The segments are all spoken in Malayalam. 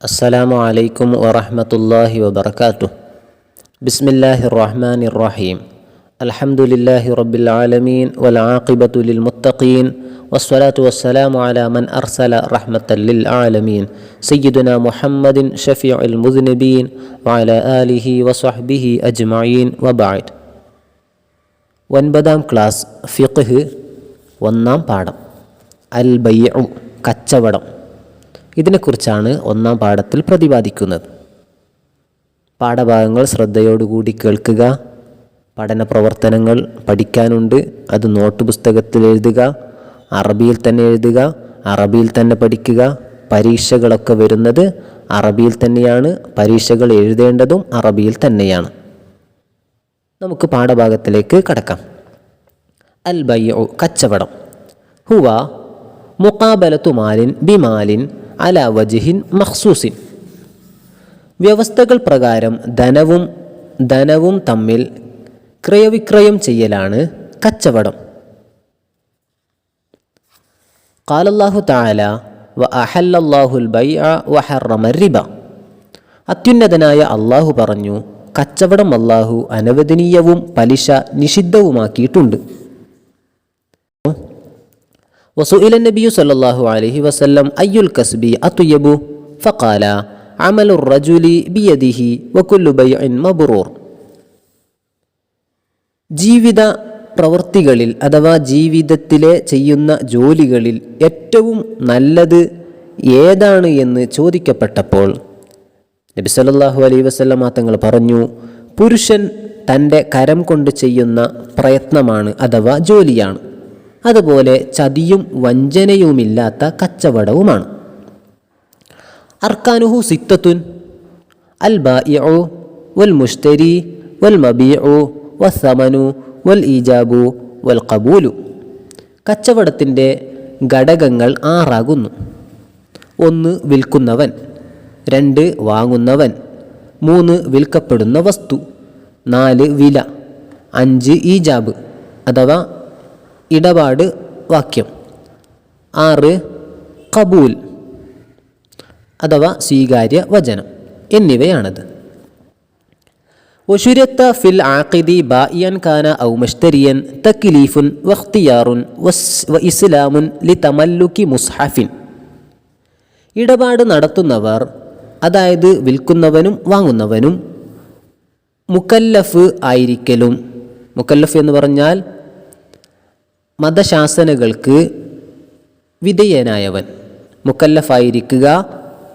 السلام عليكم ورحمة الله وبركاته بسم الله الرحمن الرحيم الحمد لله رب العالمين والعاقبة للمتقين والصلاة والسلام على من أرسل رحمة للعالمين سيدنا محمد شفيع المذنبين وعلى آله وصحبه أجمعين وبعد ഒൻപതാം ക്ലാസ് ഫിഖ് ഒന്നാം പാഠം അൽ ബയ്യു കച്ചവടം ഇതിനെക്കുറിച്ചാണ് ഒന്നാം പാഠത്തിൽ പ്രതിപാദിക്കുന്നത്. പാഠഭാഗങ്ങൾ ശ്രദ്ധയോടുകൂടി കേൾക്കുക. പഠന പ്രവർത്തനങ്ങൾ പഠിക്കാനുണ്ട്. അത് നോട്ട് പുസ്തകത്തിൽ എഴുതുക. അറബിയിൽ തന്നെ എഴുതുക. അറബിയിൽ തന്നെ പഠിക്കുക. പരീക്ഷകളൊക്കെ വരുന്നത് അറബിയിൽ തന്നെയാണ്. പരീക്ഷകൾ എഴുതേണ്ടതും അറബിയിൽ തന്നെയാണ്. നമുക്ക് പാഠഭാഗത്തിലേക്ക് കടക്കാം. അൽ ബയ്യോ കച്ചവടം. ഹുവ മുക്കാബലത്തുമാലിൻ ബിമാലിൻ അല വജിഹിൻ മഖ്സൂസിൻ. വ്യവസ്ഥകൾ പ്രകാരം ധനവും ധനവും തമ്മിൽ ക്രയവിക്രയം ചെയ്യലാണ് കച്ചവടം. കാലല്ലാഹു താല വ അഹല്ലാഹുൽ റിബ. അത്യുന്നതനായ അള്ളാഹു പറഞ്ഞു കച്ചവടം അള്ളാഹു അനവദനീയവും പലിശ നിഷിദ്ധവുമാക്കിയിട്ടുണ്ട്. وسئل النبي صلى الله عليه وسلم أي الكسب أطيب؟ فقال عمل الرجل بيده وكل بيع مبرور. ജീവിത പ്രവൃത്തികളിൽ അഥവാ ജീവിതത്തിലെ ചെയ്യുന്ന ജോലികളിൽ ഏറ്റവും നല്ലത് ഏതാണ് എന്ന് ചോദിക്കപ്പെട്ടപ്പോൾ നബി അലൈ അലൈഹി വസ്ലം തങ്ങൾ പറഞ്ഞു പുരുഷൻ തന്റെ കരം കൊണ്ട് ചെയ്യുന്ന പ്രയത്നമാണ് അഥവാ ജോലിയാണ്. അതുപോലെ ചതിയും വഞ്ചനയുമില്ലാത്ത കച്ചവടവുമാണ്. അർക്കാനുഹു സിത്തത്തുൻ അൽ ബാഇഉ വൽ മുഷ്തരി വൽ മബീഉ വസ്സമനു വൽ ഈജാബു വൽ കബൂലു കച്ചവടത്തിന്റെ ഘടകങ്ങൾ ആറാകുന്നു. ഒന്ന് വിൽക്കുന്നവൻ. രണ്ട് വാങ്ങുന്നവൻ. മൂന്ന് വിൽക്കപ്പെടുന്ന വസ്തു. നാല് വില. അഞ്ച് ഈജാബ്. അഥവാ ഇടപാട് വാക്യം ആറ് കബൂൽ അഥവാ സ്വീകാര്യ വചനം എന്നിവയാണത് وشرط في العاقد بائيا كان أو مشتريا تكليف واختيار وإسلام لتملك مصحف ഇടപാട് നടത്തുന്നവർ അതായത് വിൽക്കുന്നവനും വാങ്ങുന്നവനും മുക്കല്ലഫ് ആയിരിക്കലും മുക്കല്ലഫ് എന്ന് പറഞ്ഞാൽ മതശാസനകൾക്ക് വിധേയനായവൻ. മുക്കല്ലഫായിരിക്കുക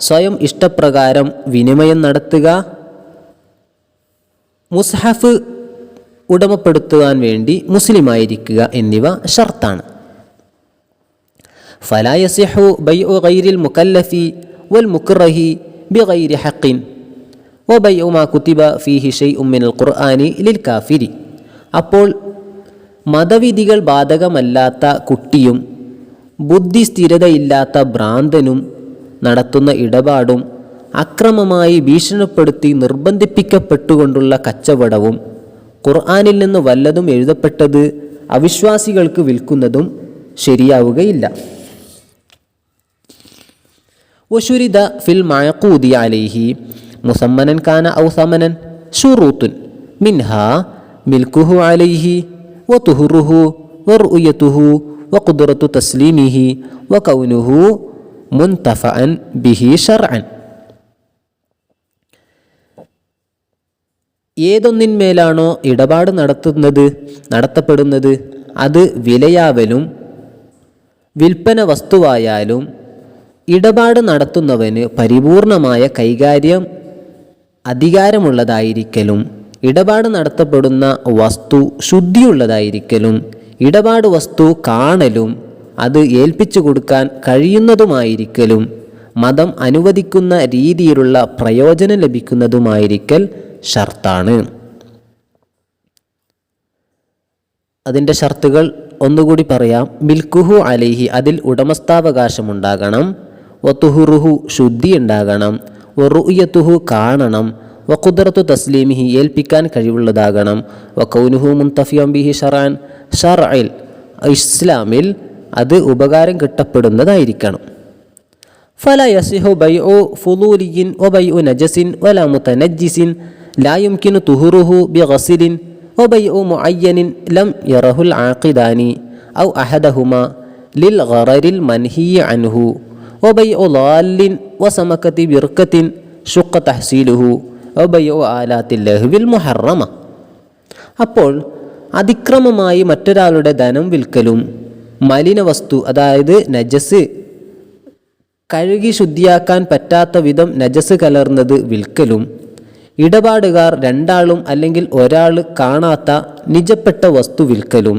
സ്വയം ഇഷ്ടപ്രകാരം വിനിമയം നടത്തുക മുസ്ഹഫ് ഉടമപ്പെടുത്തുവാൻ വേണ്ടി മുസ്ലിമായിരിക്കുക എന്നിവ ഷർത്താണ്. ഫലായസിഹു ബൈ ഒ ഖൈരിൽ മുക്കല്ലഫി വൽ മുക്കുറഹി ബി ഖൈരി ഹക്കിൻ ഒ ബൈ ഒ മാ കുത്തിബ ഫി ഹിഷൈ ഉമ്മിനൽ ഖുർആാനി ലിൽ കാഫിരി. അപ്പോൾ മതവിധികൾ ബാധകമല്ലാത്ത കുട്ടിയും ബുദ്ധി സ്ഥിരതയില്ലാത്ത ഭ്രാന്തനും നടത്തുന്ന ഇടപാടും അക്രമമായി ഭീഷണിപ്പെടുത്തി നിർബന്ധിപ്പിക്കപ്പെട്ടുകൊണ്ടുള്ള കച്ചവടവും ഖുർആാനിൽ നിന്ന് വല്ലതും എഴുതപ്പെട്ടത് അവിശ്വാസികൾക്ക് വിൽക്കുന്നതും ശരിയാവുകയില്ല. വശുരിത ഫിൽ മഴക്കൂതി അലേഹി മുസമ്മനൻ കാന ഔസമനൻ ഷുറൂത്തുൻ മിൻഹ മിൽക്കുഹു അലൈഹി വതുഹുറുഹു വർഉയത്തുഹു വഖുദ്റത്തു തസ്ലീമിഹി വകൗനുഹു മുൻതഫഅൻ ബിഹി ഷർഅൻ ഏതൊന്നിന്മേലാണോ ഇടപാട് നടത്തുന്നത് നടത്തപ്പെടുന്നത് അത് വിലയാവലും വിൽപ്പന വസ്തുവായാലും ഇടപാട് നടത്തുന്നവന് പരിപൂർണമായ കൈകാര്യം അധികാരമുള്ളതായിരിക്കലും ഇടപാട് നടത്തപ്പെടുന്ന വസ്തു ശുദ്ധിയുള്ളതായിരിക്കലും ഇടപാട് വസ്തു കാണലും അത് ഏൽപ്പിച്ചു കൊടുക്കാൻ കഴിയുന്നതുമായിരിക്കലും മതം അനുവദിക്കുന്ന രീതിയിലുള്ള പ്രയോജനം ലഭിക്കുന്നതുമായിരിക്കൽ ഷർത്താണ്. അതിന്റെ ഷർത്തുകൾ ഒന്നുകൂടി പറയാം. മിൽക്കുഹു അലൈഹി അതിൽ ഉടമസ്ഥാവകാശമുണ്ടാകണം. ഒത്തുഹുറുഹു ശുദ്ധി ഉണ്ടാകണം ഒറുയത്തുഹു കാണണം. وقدرة تسليمه يلبكان كجبل لداغنم وكونه منتفيا به شرعا. شرع الإسلام أد أبغار كتبدن دائريكان فلا يصح بيع فضولي وبيع نجس ولا متنجس لا يمكن طهره بغسل وبيع معين لم يره العاقدان أو أحدهما للغرر المنهي عنه وبيع ضال وسمكة بركة شق تحصيله മുഹറമ അപ്പോൾ അതിക്രമമായി മറ്റൊരാളുടെ ധനം വിൽക്കലും മലിന വസ്തു അതായത് നജസ് കഴുകി ശുദ്ധിയാക്കാൻ പറ്റാത്ത വിധം നജസ് കലർന്നത് വിൽക്കലും ഇടപാടുകാർ രണ്ടാളും അല്ലെങ്കിൽ ഒരാൾ കാണാത്ത നിജപ്പെട്ട വസ്തു വിൽക്കലും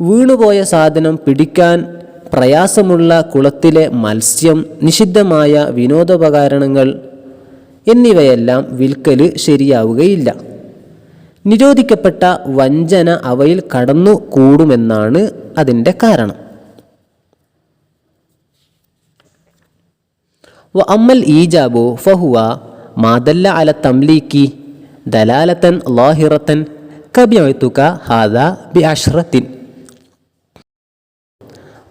വീണുപോയ സാധനം പിടിക്കാൻ പ്രയാസമുള്ള കുളത്തിലെ മത്സ്യം നിഷിദ്ധമായ വിനോദോപകരണങ്ങൾ എന്നിവയെല്ലാം വിൽക്കൽ ശരിയാവുകയില്ല. നിരോധിക്കപ്പെട്ട വഞ്ചന അവയിൽ കടന്നു കൂടുമെന്നാണ് അതിന്റെ കാരണം. വ അമ്മൽ ഈജാബു ഫഹുവ മാതല്ല അല തംലീക്കി ദലാലത്തൻ ലാഹിറത്തൻ കബിയത്തുക ഹാദ ബി അഷ്റത്തിൻ.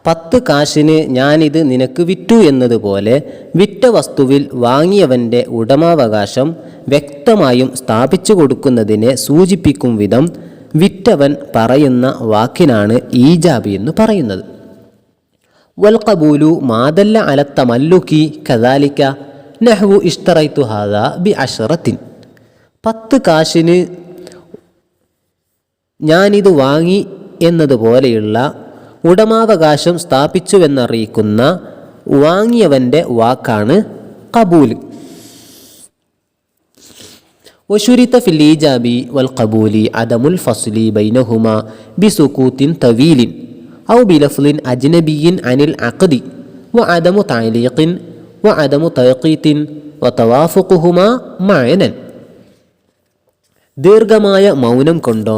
പത്ത് കാശിന് ഞാനിത് നിനക്ക് വിറ്റു എന്നതുപോലെ വിറ്റ വസ്തുവിൽ വാങ്ങിയവന്റെ ഉടമാവകാശം വ്യക്തമായും സ്ഥാപിച്ചു കൊടുക്കുന്നതിനെ സൂചിപ്പിക്കും വിധം വിറ്റവൻ പറയുന്ന വാക്കിനാണ് ഈജാബി എന്ന് പറയുന്നത്. വൽഖബൂലു മാതല്ല അലത്ത മല്ലുക്കി കദാലിക്ക നെഹ്വു ഇഷ്തറൈത്തു ഹാദ ബി അഷറത്തിൻ പത്ത് കാശിന് ഞാനിത് വാങ്ങി എന്നതുപോലെയുള്ള ഉടമാവകാശം സ്ഥാപിച്ചുവെന്നറിയിക്കുന്ന വാങ്ങിയവൻ്റെ വാക്കാണ് കബൂൽ وشرط في الإيجاب والقبول عدم الفصل بينهما بسكوت طويل أو بلفظ أجنبي عن العقد وعدم تعليق وعدم توقيت وتوافقهما معنا ദീർഘമായ മൗനം കൊണ്ടോ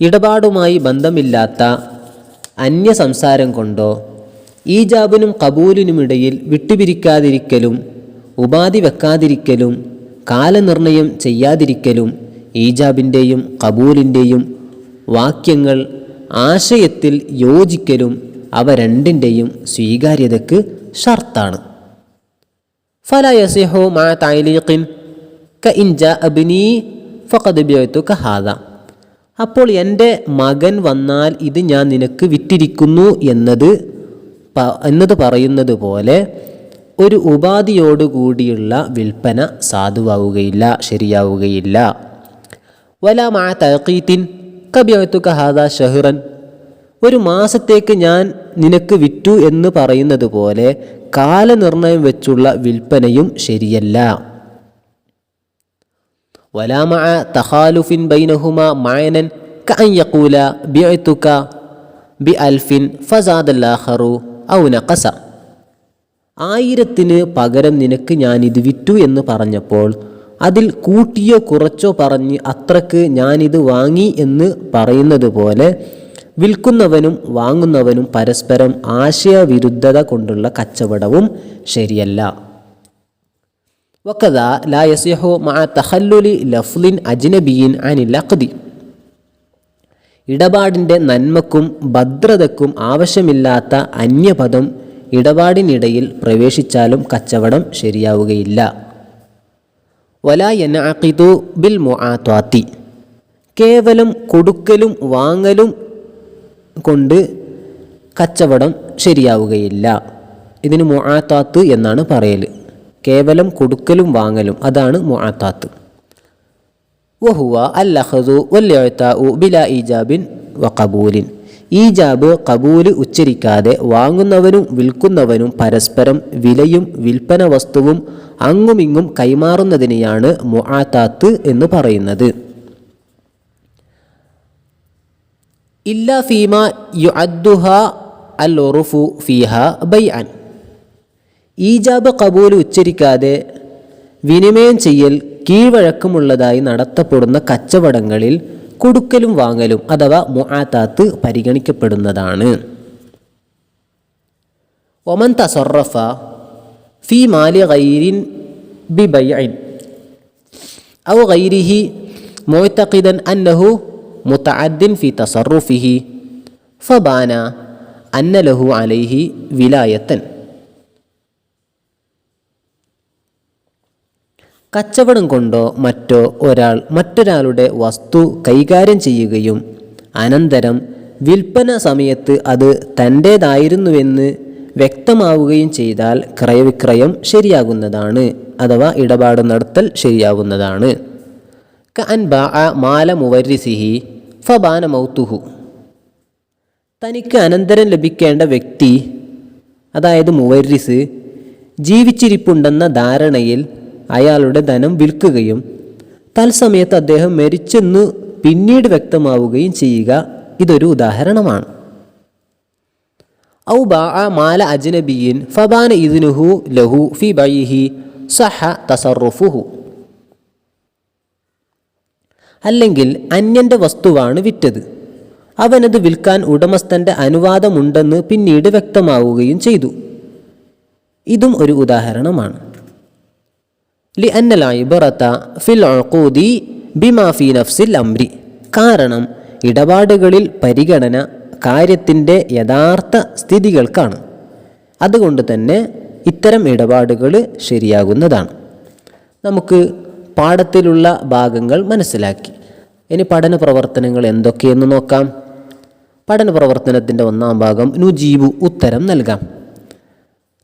ഇടപാടുമായി ബന്ധമില്ലാത്ത അന്യ സംസാരം കൊണ്ടോ ഈജാബിനും കബൂലിനുമിടയിൽ വിട്ടുപിരിക്കാതിരിക്കലും ഉപാധി വെക്കാതിരിക്കലും കാലനിർണയം ചെയ്യാതിരിക്കലും ഈജാബിന്റെയും കബൂലിന്റെയും വാക്യങ്ങൾ ആശയത്തിൽ യോജിക്കലും അവ രണ്ടിന്റെയും സ്വീകാര്യതയ്ക്ക് ഷർത്താണ്. ഫല യസിഹോ മാ തായ്ലീഖിൻ ക ഇൻജ ഫഖദ ഫഖദ് ബിയത്തു കഹാദ അപ്പോൾ എന്റെ മകൻ വന്നാൽ ഇത് ഞാൻ നിനക്ക് വിറ്റിരിക്കുന്നു എന്നത് എന്നത് പറയുന്നത് പോലെ ഒരു ഉപാധിയോടുകൂടിയുള്ള വിൽപ്പന സാധുവാകുകയില്ല ശരിയാവുകയില്ല. വല മാ തഴക്കീത്തിൻ കബിയത്തുക ഹാദ ഷഹ്റൻ. ഒരു മാസത്തേക്ക് ഞാൻ നിനക്ക് വിറ്റു എന്ന് പറയുന്നത് പോലെ കാലനിർണയം വെച്ചുള്ള വിൽപ്പനയും ശരിയല്ല. വലാമഅ تخالف بينهما معينا കഅൻ യഖൂല بعتك ബി അൽഫിൻ الآخر ഔ നഖസ ആയിരത്തിന് പകരം നിനക്ക് ഞാനിത് വിറ്റു എന്ന് പറഞ്ഞപ്പോൾ അതിൽ കൂട്ടിയോ കുറച്ചോ പറഞ്ഞ് അത്രയ്ക്ക് ഞാനിത് വാങ്ങി എന്ന് പറയുന്നത് പോലെ വിൽക്കുന്നവനും വാങ്ങുന്നവനും പരസ്പരം ആശയവിരുദ്ധത കൊണ്ടുള്ള കച്ചവടവും ശരിയല്ല. വക്കത ലാ യസിഹു തഹല്ലുലി ലഫ്ലിൻ അജ്നബിയിൻ അനിൽ ഇടപാടിന്റെ നന്മക്കും ഭദ്രതക്കും ആവശ്യമില്ലാത്ത അന്യപദം ഇടപാടിനിടയിൽ പ്രവേശിച്ചാലും കച്ചവടം ശരിയാവുകയില്ല. വല ബിൽ മുആത്വാത്തി. കേവലം കൊടുക്കലും വാങ്ങലും കൊണ്ട് കച്ചവടം ശരിയാവുകയില്ല. ഇതിന് മുആത്താത്ത് എന്നാണ് പറയൽ കേവലം കൊടുക്കലും വാങ്ങലും അതാണ് മുഅത്താത്ത്. വഹുവ അല്ലഹദു വല്യത്താഉ ബില ഈജാബിൻ വ കബൂലിൻ ഈജാബ് കബൂൽ ഉച്ചരിക്കാതെ വാങ്ങുന്നവനും വിൽക്കുന്നവനും പരസ്പരം വിലയും വിൽപ്പന വസ്തുവും അങ്ങുമിങ്ങും കൈമാറുന്നതിനെയാണ് മുആത്താത്ത് എന്ന് പറയുന്നത്. ഇല്ല ഫീമ യു അദ്ദുഹ അൽ ഉറുഫു ഫീഹ ബൈഅൻ. ഈജാബ് കബൂൽ ഉച്ചരിക്കാതെ വിനിമയം ചെയ്യൽ കീഴ്വഴക്കമുള്ളതായി നടത്തപ്പെടുന്ന കച്ചവടങ്ങളിൽ കൊടുക്കലും വാങ്ങലും അഥവാ മുആത്താത്ത് പരിഗണിക്കപ്പെടുന്നതാണ്. ഒമൻ തസൊറഫ ഫി മാലി ഗൈരിൻ ബി ബൈൻ ഔ ഗൈരിഹി മുഅ്തഖിദൻ അന്നഹു മുത്തഅദ്ദിൻ ഫി തസറുഫിഹി. ഫബാന അന്നലഹു അലൈഹി വിലായത്തൻ. കച്ചവടം കൊണ്ടോ മറ്റോ ഒരാൾ മറ്റൊരാളുടെ വസ്തു കൈകാര്യം ചെയ്യുകയും അനന്തരം വിൽപ്പന സമയത്ത് അത് തന്റേതായിരുന്നുവെന്ന് വ്യക്തമാവുകയും ചെയ്താൽ ക്രയവിക്രയം ശരിയാകുന്നതാണ് അഥവാ ഇടപാട് നടത്തൽ ശരിയാവുന്നതാണ് ബാഅ മാല മുവരിസിഹി ഫബാന മൗത്തുഹു. തനിക്ക് അനന്തരം ലഭിക്കേണ്ട വ്യക്തി അതായത് മുവരിസ് ജീവിച്ചിരിപ്പുണ്ടെന്ന ധാരണയിൽ അയാളുടെ ധനം വിൽക്കുകയും തത്സമയത്ത് അദ്ദേഹം മരിച്ചെന്ന് പിന്നീട് വ്യക്തമാവുകയും ചെയ്യുക ഇതൊരു ഉദാഹരണമാണ്. ഔ ബാ മാല അജ്നബിയിൻ ഫബാന ഇദ്നുഹു ലഹു ഫി ബൈഹി സഹ തസറുഫുഹു അല്ലെങ്കിൽ അന്യന്റെ വസ്തുവാണ് വിറ്റത്. അവനത് വിൽക്കാൻ ഉടമസ്ഥന്റെ അനുവാദമുണ്ടെന്ന് പിന്നീട് വ്യക്തമാവുകയും ചെയ്തു. ഇതും ഒരു ഉദാഹരണമാണ്. ലി ലൈബറത്ത ഫിൽ ഉഖൂദി ബിമാ ഫി നഫ്സിൽ അംരി കാരണം ഇടപാടുകളിൽ പരിഗണന കാര്യത്തിന്റെ യഥാർത്ഥ സ്ഥിതികൾക്കാണ്. അതുകൊണ്ട് തന്നെ ഇത്തരം ഇടപാടുകൾ ശരിയാകുന്നതാണ്. നമുക്ക് പാഠത്തിലുള്ള ഭാഗങ്ങൾ മനസ്സിലാക്കി. ഇനി പഠന പ്രവർത്തനങ്ങൾ എന്തൊക്കെയെന്ന് നോക്കാം. പഠന പ്രവർത്തനത്തിന്റെ ഒന്നാം ഭാഗം നുജീബു ഉത്തരം നൽകാം.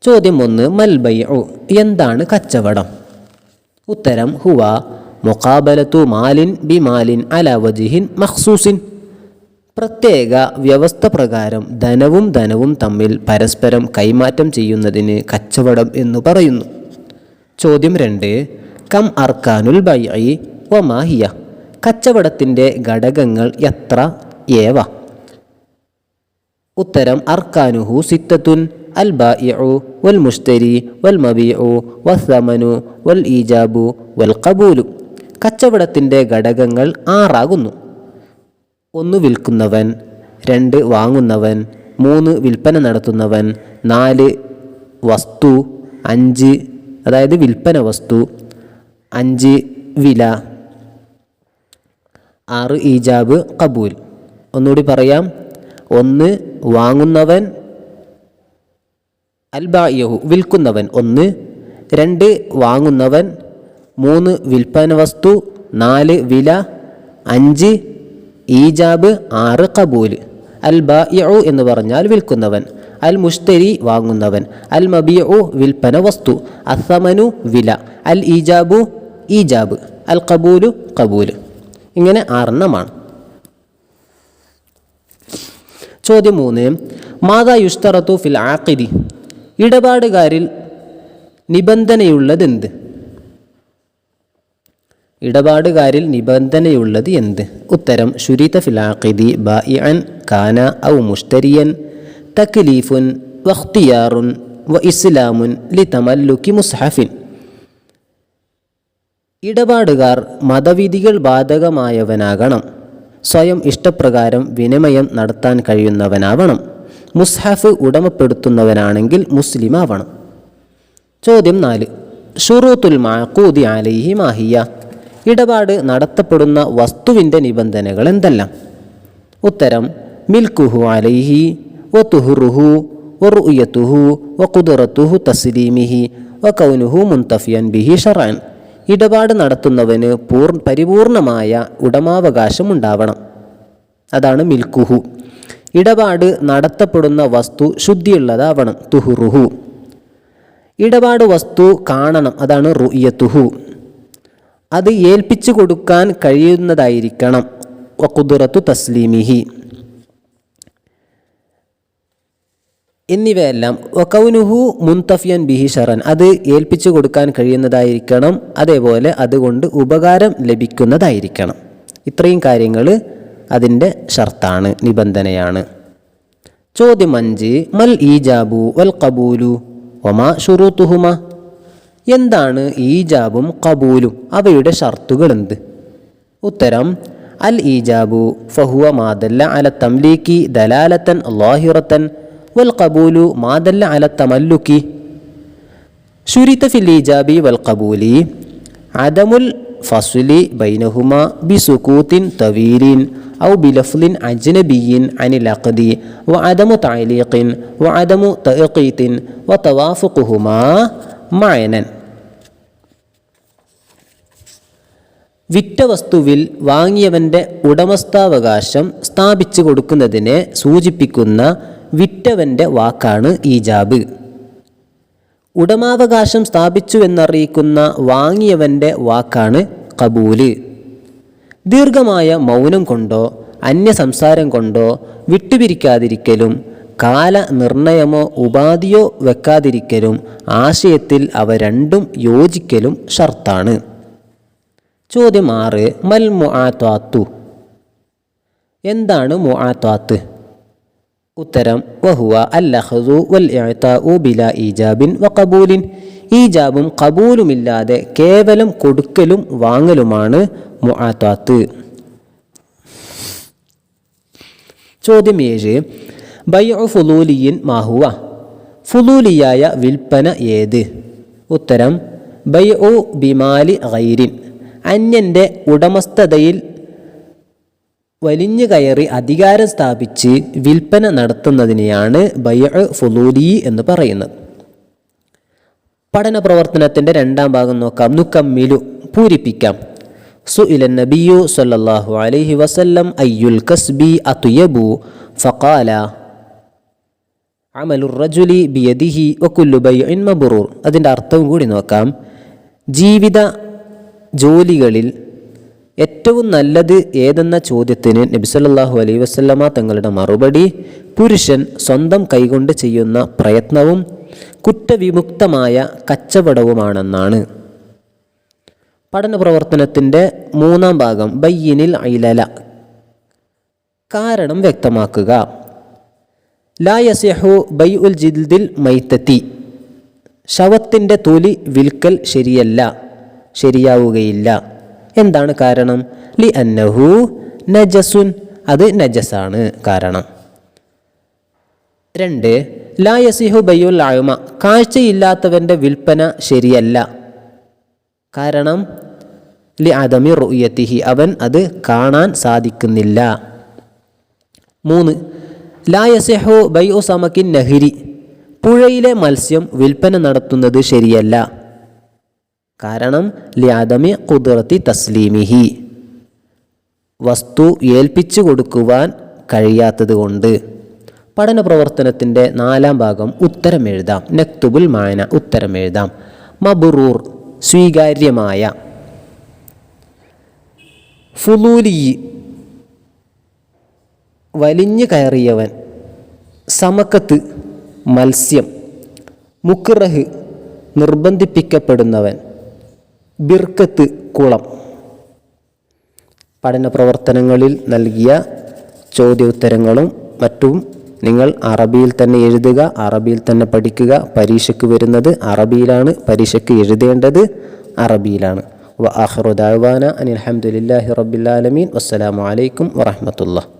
ചോദ്യം ഒന്ന് മൽബയ്ഉ എന്താണ് കച്ചവടം? ഉത്തരം ഹുവ മുഖാബലത്തു മാലിൻ ബി മാലിൻ അല വജിഹിൻ പ്രത്യേക വ്യവസ്ഥ പ്രകാരം ധനവും ധനവും തമ്മിൽ പരസ്പരം കൈമാറ്റം ചെയ്യുന്നതിന് കച്ചവടം എന്ന് പറയുന്നു. ചോദ്യം രണ്ട് കം അർക്കാനുൽ ബൈഇ വമാഹിയ കച്ചവടത്തിന്റെ ഘടകങ്ങൾ എത്ര? ഏവ? ഉത്തരം അർക്കാനുഹു സിത്തത്തുൻ. മബീഉ വസ്സമനു വൽ ഈജാബു വൽ കബൂലു കച്ചവടത്തിന്റെ ഘടകങ്ങൾ ആറാകുന്നു. ഒന്ന് വിൽക്കുന്നവൻ രണ്ട് വാങ്ങുന്നവൻ മൂന്ന് വിൽപ്പന നടത്തുന്നവൻ നാല് വസ്തു അഞ്ച് അതായത് വിൽപ്പന വസ്തു അഞ്ച് വില ആറ് ഈജാബ് കബൂൽ. ഒന്നുകൂടി പറയാം. ഒന്ന് വാങ്ങുന്നവൻ അൽബായഹു വിൽക്കുന്നവൻ ഒന്ന് രണ്ട് വാങ്ങുന്നവൻ മൂന്ന് വിൽപ്പന വസ്തു നാല് വില അഞ്ച് ഈജാബ് ആറ് കബൂൽ അൽ ബായിഉ എന്ന് പറഞ്ഞാൽ വിൽക്കുന്നവൻ. അൽ മുഷ്തരി വാങ്ങുന്നവൻ. അൽ മബിയു വിൽപ്പന വസ്തു. അസമനു വില. അൽ ഈജാബു ഈജാബ്. അൽ കബൂലു കബൂൽ. ഇങ്ങനെ ആറെണ്ണമാണ്. ചോദ്യം മൂന്ന്. മാതാ യുഷ്തറത്തു ഫിൽ ആഖിദി? ഇടപാടുകാരിൽ നിബന്ധനയുള്ളതെന്ത്? ഇടപാടുകാരിൽ നിബന്ധനയുള്ളത് എന്ത്? ഉത്തരം ഷുരിത ഫിലാഖിദി ബായിഅൻ കാന ഔ മുഷ്തരിയൻ തക്ലീഫുൻ വഖ്തിയാറുൻ വ ഇസ്ലാമുൻ ലി തമല്ലുക്കി മുസ്ഹഫിൻ. ഇടപാടുകാർ മതവിധികൾ ബാധകമായവനാകണം. സ്വയം ഇഷ്ടപ്രകാരം വിനിമയം നടത്താൻ കഴിയുന്നവനാവണം. മുസ്ഹഫ് ഉടമപ്പെടുത്തുന്നവനാണെങ്കിൽ മുസ്ലിമാവണം. ചോദ്യം നാല്. ഷുറൂത്തുൽ മാക്കൂദി അലൈഹി മാഹിയ ഇടപാട് നടത്തപ്പെടുന്ന വസ്തുവിന്റെ നിബന്ധനകൾ എന്തെല്ലാം? ഉത്തരം മിൽക്കുഹു അലൈഹി വ തുഹുറുഹു വ റുയത്തുഹു വ കുതുറത്തുഹു തസ്ലീമിഹി വ കൗനുഹു മുൻതഫിയൻ ബിഹി ഷറാൻ. ഇടപാട് നടത്തുന്നവന് പൂർ പരിപൂർണമായ ഉടമാവകാശം ഉണ്ടാവണം അതാണ് മിൽക്കുഹു. ഇടപാട് നടത്തപ്പെടുന്ന വസ്തു ശുദ്ധിയുള്ളതാവണം തുഹുറുഹു. ഇടപാട് വസ്തു കാണണം അതാണ് റുയ്യത്തുഹു അത് ഏൽപ്പിച്ചു കൊടുക്കാൻ കഴിയുന്നതായിരിക്കണം. വക്കുതുറത്തു തസ്ലീമിഹി. എന്നിവയെല്ലാം വക്കൗനുഹു മുൻതഫിയൻ ബിഹി ഷറൻ. അത് ഏൽപ്പിച്ചു കൊടുക്കാൻ കഴിയുന്നതായിരിക്കണം. അതേപോലെ അതുകൊണ്ട് ഉപകാരം ലഭിക്കുന്നതായിരിക്കണം. ഇത്രയും കാര്യങ്ങൾ അതിൻ്റെ ഷർത്താണ് നിബന്ധനയാണ് ചോദ്യം അഞ്ച് മൽ ഈജാബു വൽ കബൂലു ഒമാ ഷുറൂത്തുഹുമ എന്താണ് ഈജാബും കബൂലും അവയുടെ ഷർത്തുകൾ എന്ത് ഉത്തരം അൽ ഈജാബു ഫഹുവ മാദല്ല അല തംലീക്കി ദലാലത്തൻ ലാഹിറത്തൻ വൽ കബൂലു മാദല്ല അല തമല്ലുക്കി شرط في الإيجاب والقبول عدم الفصل بينهما بسكوت طويل أو بلفظ أجنبي عن العقد وعدم تعليق وعدم تأقيت وتوافقهما معنا വിറ്റ വസ്തുവിൽ വാങ്ങിയവൻ്റെ ഉടമസ്ഥാവകാശം സ്ഥാപിച്ചു കൊടുക്കുന്നതിനെ സൂചിപ്പിക്കുന്ന വിറ്റവൻ്റെ വാക്കാണ് ഈജാബ് ഉടമാവകാശം സ്ഥാപിച്ചു എന്നറിയിക്കുന്ന വാങ്ങിയവൻ്റെ വാക്കാണ് കബൂല് ദീർഘമായ മൗനം കൊണ്ടോ അന്യ സംസാരം കൊണ്ടോ വിട്ടുപിരിക്കാതിരിക്കലും കാല നിർണയമോ ഉപാധിയോ വെക്കാതിരിക്കലും ആശയത്തിൽ അവ രണ്ടും യോജിക്കലും ഷർത്താണ്. ചോദ്യം ആറ് മൽ മുആത്വാത്തു എന്താണ് മുആത്വാത്ത് ഉത്തരം വഹുവ അല്ലഹദു വൽ ബില ഈജാബിൻ വ ഖബൂലിൻ. ഈജാബും കബൂലുമില്ലാതെ കേവലം കൊടുക്കലും വാങ്ങലുമാണ് മുഅത്താത്ത്. ചോദ്യം ഏഴ്. ബൈഉ ഫുലൂലിയിൻ മാഹുവ ഫുലൂലിയായ വിൽപ്പന ഏത്? ഉത്തരം ബൈഉ ബിമാലി ഗൈരിൻ. അന്യന്റെ ഉടമസ്ഥതയിൽ വലിഞ്ഞു കയറി അധികാരം സ്ഥാപിച്ച് വിൽപ്പന നടത്തുന്നതിനെയാണ് ബൈഅ ഫുലൂലി എന്ന് പറയുന്നത്. പഠന പ്രവർത്തനത്തിന്റെ രണ്ടാം ഭാഗം നോക്കാം. നുക്കമ്മിലു പൂരിപ്പിക്കാം. സുഇല നബിയു സല്ലല്ലാഹു അലൈഹി വസല്ലം അയ്യുൽ കസ്ബി അതുയബു ഫഖാല അമലുർ റജുലി ബിയദിഹി വക്കുല്ലു ബൈഇൻ മബ്റൂർ. അതിന്റെ അർത്ഥവും കൂടി നോക്കാം. ജീവിത ജോലികളിൽ ഏറ്റവും നല്ലത് ഏതെന്ന ചോദ്യത്തിന് നബി സല്ലാഹു അലൈഹി വസല്ലമ തങ്ങളുടെ മറുപടി പുരുഷൻ സ്വന്തം കൈകൊണ്ട് ചെയ്യുന്ന പ്രയത്നവും കുറ്റവിമുക്തമായ കച്ചവടവുമാണെന്നാണ്. പഠന പ്രവർത്തനത്തിന്റെ മൂന്നാം ഭാഗം ബയ്യനിൽ ഐലല. കാരണം വ്യക്തമാക്കുക. ലായസ്യഹു ബൈ ഉൽ ജിൽദിൽ മൈത്തത്തി. ശവത്തിന്റെ തൊലി വിൽക്കൽ ശരിയല്ല ശരിയാവുകയില്ല. എന്താണ് കാരണം? ലി അന്നഹു നജസുൻ അത് നജസാണ് കാരണം. രണ്ട് ലാ യസിഹു ബയ്യുൽ ആയുമ കാഴ്ചയില്ലാത്തവന്റെ വിൽപ്പന ശരിയല്ല. കാരണം ലി അദമി റുയത്തിഹി അവൻ അത് കാണാൻ സാധിക്കുന്നില്ല. മൂന്ന് ലാ യസിഹു ബൈഉ സമക്കിൻ നഹിരി. പുഴയിലെ മത്സ്യം വിൽപ്പന നടത്തുന്നത് ശരിയല്ല. കാരണം ലിയാദമി കുതിർത്തി തസ്ലീമിഹി. വസ്തു ഏൽപ്പിച്ചു കൊടുക്കുവാൻ കഴിയാത്തത് കൊണ്ട്. പഠന പ്രവർത്തനത്തിന്റെ നാലാം ഭാഗം ഉത്തരം എഴുതാം. നക്തുബുൽ മായന ഉത്തരം എഴുതാം. മബുറൂർ സ്വീകാര്യമായ ഫുലൂലി വലിഞ്ഞു കയറിയവൻ സമക്കത്ത് മത്സ്യം മുക്റഹ് നിർബന്ധിപ്പിക്കപ്പെടുന്നവൻ ബിർക്കത്ത് കുളം. പഠന പ്രവർത്തനങ്ങളിൽ നൽകിയ ചോദ്യോത്തരങ്ങളും മറ്റും നിങ്ങൾ അറബിയിൽ തന്നെ എഴുതുക അറബിയിൽ തന്നെ പഠിക്കുക. പരീക്ഷയ്ക്ക് വരുന്നത് അറബിയിലാണ്. പരീക്ഷയ്ക്ക് എഴുതേണ്ടത് അറബിയിലാണ്. വ അനിൽ അഹമ്മദില്ലാഹി റബ്ബിലാലമീൻ വസ്സലാമലൈക്കും വറഹമത്തുള്ള